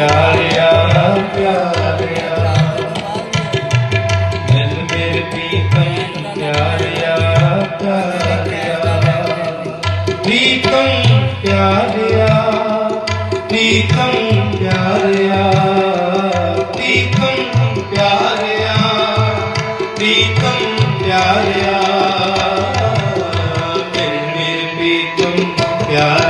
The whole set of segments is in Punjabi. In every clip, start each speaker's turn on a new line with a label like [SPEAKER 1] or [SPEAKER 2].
[SPEAKER 1] ਪਿਆਰਿਆ ਪਿਆਰਿਆ। ਮਿਲ ਮੇਰੇ ਪ੍ਰੀਤਮ ਪਿਆਰਿਆ ਪਿਆਰਿਆ। ਪ੍ਰੀਤਮ ਪਿਆਰਿਆ ਪ੍ਰੀਤਮ ਪਿਆਰਿਆ। ਪ੍ਰੀਤਮ ਪਿਆਰਿਆ ਪ੍ਰੀਤਮ ਪਿਆਰਿਆ। ਮਿਲ ਮੇਰੇ ਪ੍ਰੀਤਮ ਪਿਆਰਿਆ ਪਿਆਰਿਆ।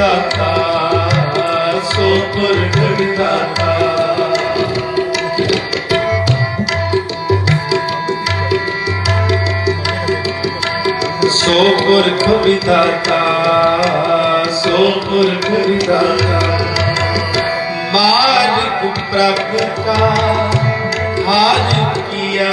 [SPEAKER 1] ਪੁਰਖ ਵਿਦਾਤਾ ਸੋ ਪੁਰਖ ਵਿਦਾਤਾ ਸੋ ਪੁਰਖ ਵਿਦਾਤਾ ਸੋ ਪੁਰਖ ਵਿਦਾਤਾ ਮਾਲਿਕ ਪ੍ਰਭ ਕਾ ਹਾਜ ਕੀਆ